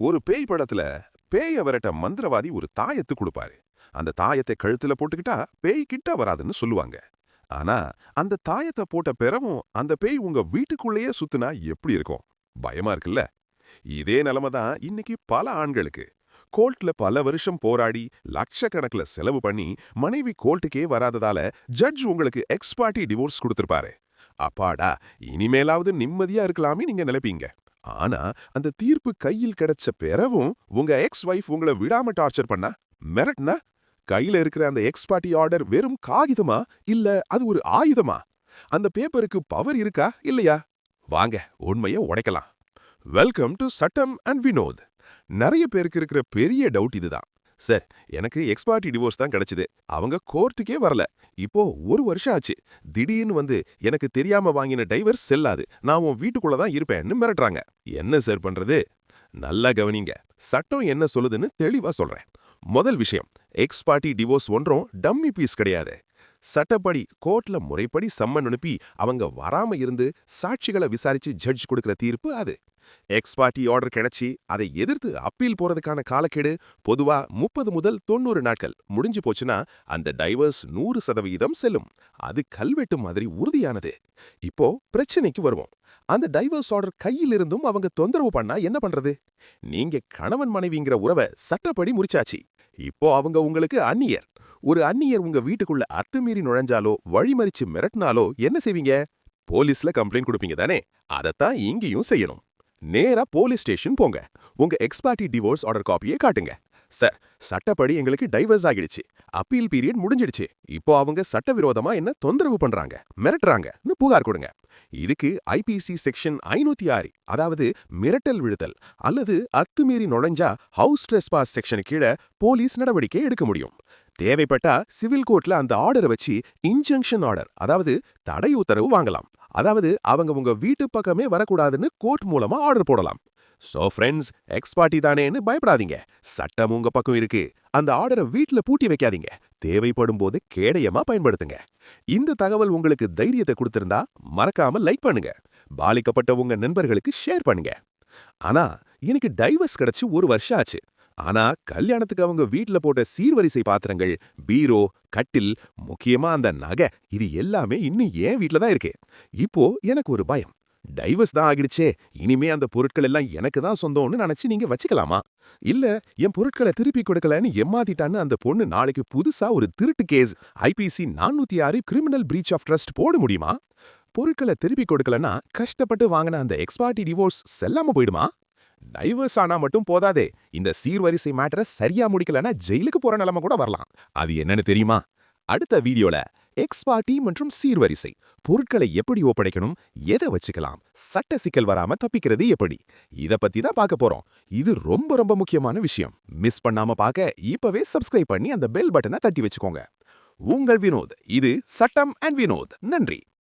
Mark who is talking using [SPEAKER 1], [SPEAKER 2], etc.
[SPEAKER 1] ஒரு பேய் படத்துல பேய விரட்ட மந்திரவாதி ஒரு தாயத்து கொடுப்பாரு. அந்த தாயத்தை கழுத்துல போட்டுக்கிட்டா பேய் கிட்ட வராதுன்னு சொல்லுவாங்க. ஆனா அந்த தாயத்தை போட்ட பிறவும் அந்த பேய் உங்க வீட்டுக்குள்ளேயே சுத்துனா எப்படி இருக்கும்? பயமா இருக்குல்ல? இதே நிலைமை தான் இன்னைக்கு பல ஆண்களுக்கு. கோர்ட்ல பல வருஷம் போராடி லட்சக்கணக்கில் செலவு பண்ணி மனைவி கோர்ட்டுக்கே வராததால ஜட்ஜ் உங்களுக்கு எக்ஸ்பார்ட்டி டிவோர்ஸ் கொடுத்துருப்பாரு. அப்பாடா இனிமேலாவது நிம்மதியா இருக்கலாமே நீங்க நினைப்பீங்க. ஆனா அந்த தீர்ப்பு கையில் கிடைச்ச பிறவும் உங்க எக்ஸ் ஒய்ஃப் உங்களை விடாம டார்ச்சர் பண்ணா? மிரட்னா கையில இருக்கிற அந்த எக்ஸ் பார்ட்டி ஆர்டர் வெறும் காகிதமா? இல்ல அது ஒரு ஆயுதமா? அந்த பேப்பருக்கு பவர் இருக்கா? இல்லையா? வாங்க உண்மையை உடைக்கலாம். வெல்கம் டு சட்டம் அண்ட் வினோத் நிறைய பேருக்கு இருக்கிற பெரிய டவுட் இதுதான். சார் எனக்கு எக்ஸ்பார்ட்டி டிவோர்ஸ் தான் கிடைச்சது. அவங்க கோர்ட்டுக்கே வரல. இப்போ ஒரு வருஷம் ஆச்சு. திடீர்னு வந்து எனக்கு தெரியாம வாங்கின டைவர்ஸ் செல்லாது. நான் உன் வீட்டுக்குள்ள தான் இருப்பேன்னு மிரட்டுறாங்க. என்ன சார் பண்றது? நல்லா கவனிங்க. சட்டம் என்ன சொல்லுதுன்னு தெளிவா சொல்றேன். முதல் விஷயம் எக்ஸ் பார்ட்டி டிவோர்ஸ் ஒன்றும் டம்மி பீஸ் கிடையாது. சட்டப்படி கோர்ட்ல முறைப்படி சம்மன் அனுப்பி அவங்க வராம இருந்து சாட்சிகளை விசாரிச்சு ஜட்ஜ் கொடுக்கிற தீர்ப்பு அது. எக்ஸ் பார்ட்டி ஆர்டர் கிடைச்சி அதை எதிர்த்து அப்பீல் போறதுக்கான காலக்கெடு பொதுவா முப்பது முதல் தொண்ணூறு நாட்கள். முடிஞ்சு போச்சுன்னா அந்த டைவர்ஸ் நூறு சதவீதம் செல்லும். அது கல்வெட்டு மாதிரி உறுதியானது. இப்போ பிரச்சனைக்கு வருவோம். அந்த டைவர்ஸ் ஆர்டர் கையில் இருந்தும் அவங்க தொந்தரவு பண்ணா என்ன பண்றது? நீங்க கணவன் மனைவிங்கிற உறவை சட்டப்படி முறிச்சாச்சு. இப்போ அவங்க உங்களுக்கு அந்நியர். ஒரு அந்நியர் உங்க வீட்டுக்குள்ள அத்துமீறி நுழைஞ்சாலோ வழிமறிச்சு மிரட்டினாலோ என்ன செய்வீங்க? போலீஸ்ல கம்ப்ளைண்ட் கொடுப்பீங்க தானே? அதைத்தான் இங்கேயும் செய்யணும். நேரா போலீஸ் ஸ்டேஷன் போங்க. உங்க எக்ஸ்பார்ட்டி டிவோர்ஸ் ஆர்டர் காப்பியை காட்டுங்க. சார் சட்டப்படி எங்களுக்கு டைவர்ஸ் ஆகிடுச்சு. அப்பீல் பீரியட் முடிஞ்சிடுச்சு. இப்போ அவங்க சட்டவிரோதமா என்ன தொந்தரவு பண்றாங்க? மிரட்டுறாங்கன்னு புகார் கொடுங்க. இதுக்கு ஐபிசி செக்ஷன் ஐநூத்தி ஆறு அதாவது மிரட்டல் விழுதல் அல்லது அத்துமீறி நுழைஞ்சா ஹவுஸ் ட்ரெஸ்பாஸ் செக்ஷன் கீழே போலீஸ் நடவடிக்கை எடுக்க முடியும். தேவைப்பட்டா சிவில் கோர்ட்ல அந்த ஆர்டரை வச்சு இன்ஜங்ஷன் ஆர்டர் அதாவது தடை உத்தரவு வாங்கலாம். அதாவது அவங்க உங்க வீட்டு பக்கமே வரக்கூடாதுன்னு கோர்ட் மூலமா ஆர்டர் போடலாம். சோ ஃப்ரெண்ட்ஸ் எக்ஸ்பார்ட்டி தானேன்னு பயப்படாதீங்க. சட்டம் உங்க பக்கம் இருக்கு. அந்த ஆர்டரை வீட்டில் பூட்டி வைக்காதீங்க. தேவைப்படும் போது கேடயமா பயன்படுத்துங்க. இந்த தகவல் உங்களுக்கு தைரியத்தை கொடுத்திருந்தா மறக்காம லைக் பண்ணுங்க. பாலிக்கப்பட்ட உங்க நண்பர்களுக்கு ஷேர் பண்ணுங்க. ஆனா எனக்கு டைவர்ஸ் கிடைச்சு ஒரு வருஷம் ஆச்சு. ஆனா கல்யாணத்துக்கு அவங்க வீட்ல போட்ட சீர்வரிசை பாத்திரங்கள் பீரோ கட்டில் முக்கியமா அந்த நகை இது எல்லாமே இன்னும் ஏன் வீட்ல தான் இருக்கு. இப்போ எனக்கு ஒரு பயம். டைவர்ஸ் தான் ஆகிடுச்சே. இனிமே அந்த பொருட்கள் எல்லாம் எனக்கு தான் சொந்தம்னு நினைச்சு நீங்க வச்சுக்கலாமா? இல்ல என் பொருட்களை திருப்பி கொடுக்கலன்னு ஏமாத்திட்டான்னு அந்த பொண்ணு நாளைக்கு புதுசா ஒரு திருட்டு கேஸ் ஐபிசி நானூத்தி ஆறு கிரிமினல் பிரீச் ஆஃப் ட்ரஸ்ட் போட முடியுமா? பொருட்களை திருப்பி கொடுக்கலன்னா கஷ்டப்பட்டு வாங்கின அந்த எக்ஸ்பார்ட்டி டிவோர்ஸ் செல்லாம போயிடுமா? டைவர்ஸ் ஆனா மட்டும் போதாதே. இந்த சீர்வரிசை மேட்டரை சரியா முடிக்கலன்னா ஜெயிலுக்கு போற நிலைமை கூட வரலாம். அது என்னன்னு தெரியுமா? அடுத்த வீடியோல எக்ஸ்பார்ட்டி மற்றும் சீர்வரிசை. பொருட்களை எப்படி ஒப்படைக்கணும் எதை வச்சுக்கலாம் சட்ட சிக்கல் வராம தப்பிக்கிறது எப்படி இத பத்தி தான் பார்க்க போறோம். இது ரொம்ப ரொம்ப முக்கியமான விஷயம். மிஸ் பண்ணாம பார்க்க இப்பவே சப்ஸ்கிரைப் பண்ணி அந்த பெல் பட்டனை தட்டி வச்சுக்கோங்க. உங்கள் வினோத் இது சட்டம் அண்ட் வினோத். நன்றி.